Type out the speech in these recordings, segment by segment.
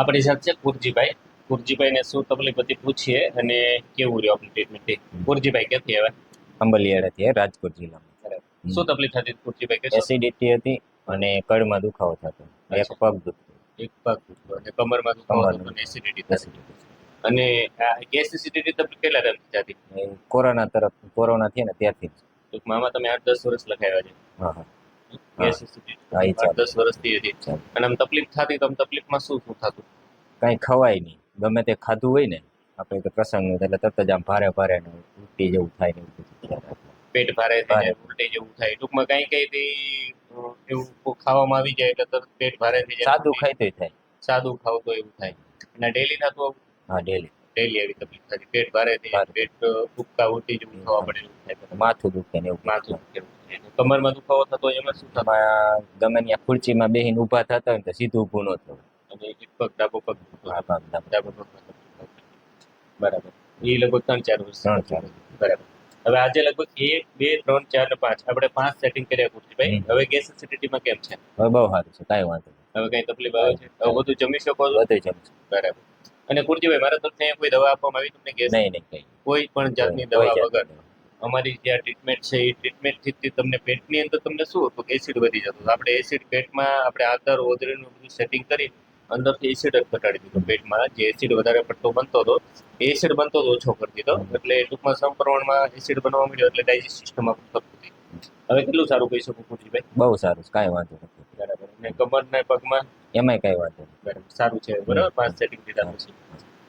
આપણી સાથે છે કુરજીભાઈ. કુરજીભાઈને શું તકલીફ હતી પૂછીએ અને કેવું રહ્યું આપણી ટ્રીટમેન્ટ કુરજીભાઈ ક્યાંથી આવ્યા? અંબલિયાળાથી રાજકોટ જિલ્લામાં. શું તકલીફ થતી હતી કુરજીભાઈ એસિડિટી હતી અને કળમાં દુખાવો થતો. એક પગ દુખતો. એક પગ દુખતો અને કમરમાં દુખાવો થતો અને એસિડિટી થતી. અને આ ગેસ એસિડિટી તકલીફ કેટલા ટાઈમથી થતી? કોરોના તરફ કોરોના થયા ને ત્યારથી ટૂંકમાં આમાં તમે આઠ દસ વર્ષ લખાવ્યા છે. હા હા. ગેસ એસિડિટી આઠ દસ વર્ષથી હતી અને આમ તકલીફ થતી તો આમ તકલીફમાં શું શું થતું? કાંઈ ખવાય નહીં. ગમે તે ખાધું હોય ને આપણે તો પ્રસંગ એટલે તરત જ આમ ભારે ભારે ઉલટી જેવું થાય ને. પેટ ભારે થાય ઉલટી જેવું થાય. ટૂંકમાં કઈ કઈ એવું ખાવામાં આવી જાય એટલે તરત પેટ ભારે થઈ જાય. સાદું ખાય તો થાય. સાદું ખાવ તો એવું થાય. અને ડેલી ના તો હા ડેલી ડેલી આવી તકલીફ થતી. પેટ ભારે થઈ જાય. પેટ ઉબકા ઉલટી જેવું થવા પડે એવું થાય. માથું દુખે ને એવું માથું દુખે કમરમાં દુખાવો થતો એમાં શું થતું ગમે ત્યાં ખુરચીમાં બેહીને ઊભા થતા હોય તો સીધું ઊભું ન થવું. અને એક પગ ડાબો પગ ડાબો. પગ બરાબર. એ લગભગ ત્રણ ચાર વર્ષ ત્રણ ચાર. બરાબર. હવે આજે લગભગ એક બે ત્રણ ચાર ને પાંચ. આપણે પાંચ સેટિંગ કર્યા કુર્તીભાઈ ભાઈ. હવે ગેસ એસિડિટીમાં કેમ છે? હવે બહુ સારું છે કાંઈ વાંધો હવે કઈ તકલીફ આવે છે? હવે બધું જમી શકો છો? બધું શકો. બરાબર. અને કુર્તીભાઈ મારા તરફથી કોઈ દવા આપવામાં આવી તમને ગેસ નહીં નહીં કોઈ પણ જાતની દવા વગર? અમારી જે આ ટ્રીટમેન્ટ છે એ ટ્રીટમેન્ટથી તમને પેટની અંદર તમને શું હતું? કે એસિડ વધી જતું આપણે એસિડ પેટમાં આપણે આદર ઓદરીનું બધું સેટિંગ કરી અંદરથી એસિડ જ ઘટાડી દીધો પેટમાં. જે એસિડ વધારે પડતો બનતો હતો એ એસિડ બનતો હતો ઓછો કરી દીધો. એટલે ટૂંકમાં સમ પ્રમાણમાં એસિડ બનવા મળ્યો એટલે ડાયજેસ્ટ સિસ્ટમમાં થતું હવે કેટલું સારું કહી શકું કુંજીભાઈ બહુ સારું કાંઈ વાંધો નથી. બરાબર. અને કમરના પગમાં? એમાંય કાંઈ વાંધો બરાબર. સારું છે. બરાબર. પાંચ સેટિંગ લીધા પછી.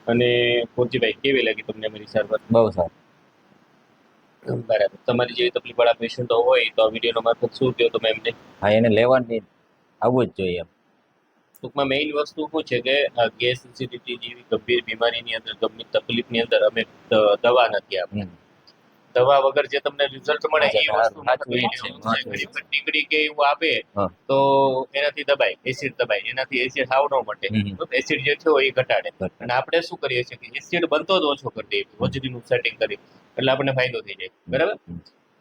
અને કુંજીભાઈ કેવી લાગી તમને મારી સારવાર? બહુ સારું. બરાબર તમારી જેવી તકલીફ વાળા પેશન્ટો હોય તો આ વિડીયોનો મારફત શું કહો તમે એમને? હા એને લેવાની આવવું જ જોઈએ એમ. ટૂંકમાં મેઇન વસ્તુ શું છે કે ગેસ એસિડિટી જેવી ગંભીર બીમારીની અંદર ગંભીર તકલીફની અંદર અમે દવા નથી આપણે. દવા વગર જે તમને રિઝલ્ટ મળે એ વસ્તુ ટીકડી કે એવું આપે તો એનાથી દબાય એસિડ દબાય એનાથી એસિડ સાવ ન મટે. તો એસિડ જે થયો એ ઘટાડે. ઘટાડે. અને આપણે શું કરીએ છીએ કે એસિડ બનતો જ ઓછો કરી દઈએ હોજરીનું સેટિંગ કરી. એટલે આપણને ફાયદો થઈ જાય. બરાબર?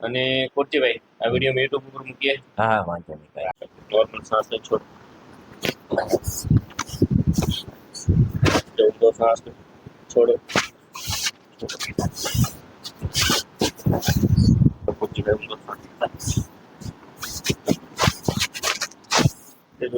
અને કોચીભાઈ આ વીડિયો મેં યુટ્યુબ ઉપર મૂકીએ હા વાંધો નહીં નોર્મલ શ્વાસ છોડ. ચૌદ શ્વાસ છોડો. કોચીભાઈ ઊંડો શ્વાસ તેજુ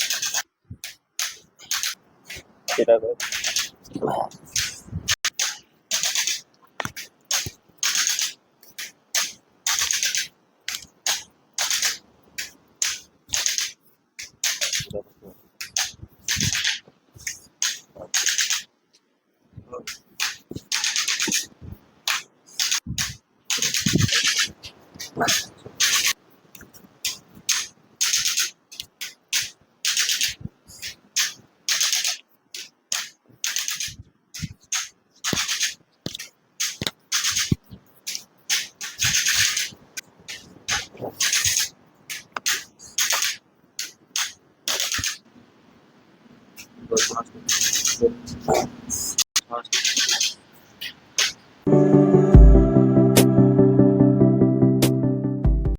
શ્વાસ શ્વાસ બરાબર શ્વાસ શ્વાસ